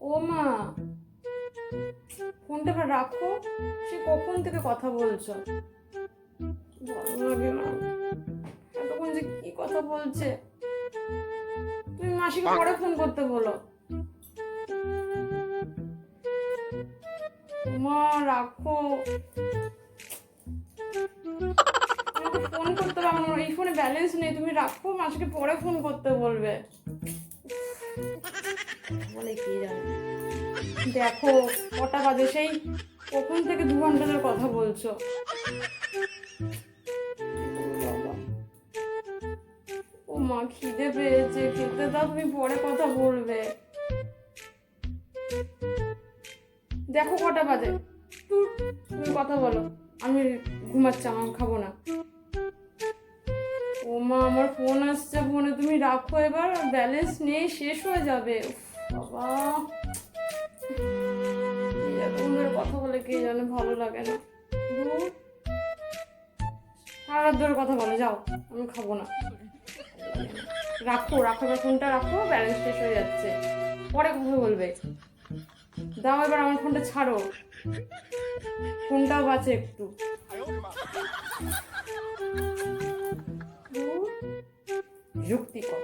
ও মা, ফোনটা রাখো, সে কখন থেকে কথা বলছো? ভালো এতক্ষণ যে কি কথা বলছে? তুমি মাসিকে পরে ফোন করতে বলো। মা, রাখো। ফোন করতে পারব না এই ফোনে ব্যালেন্স নেই। তুমি রাখো, মাসিকে পরে ফোন করতে বলবে। কি জানে দেখো, কটা বাজে সেই কখন থেকে দু ঘণ্টা ধরে কথা বলছো? ও মা, খিদে পেয়েছে, খেতে দাও, তুমি পরে কথা বলবে। দেখো কটা বাজে। তুমি কথা বলো, আমি ঘুমাচ্ছি, আমার খাব না। ও মা, আমার ফোন আসছে, ফোনে তুমি রাখো এবার, ব্যালেন্স নেই, শেষ হয়ে যাবে। বাবা। কথা বলে কে জানে ভালো লাগে না। কথা বলে, যাও, আমি খাব না। রাখো রাখো ফোনটা রাখো ব্যালেন্স শেষ হয়ে যাচ্ছে। পরে কথা বলবে। দাও এবার আমার ফোনটা ছাড়ো। ফোনটাও বাঁচে একটু। ধুর। বিরক্তিকর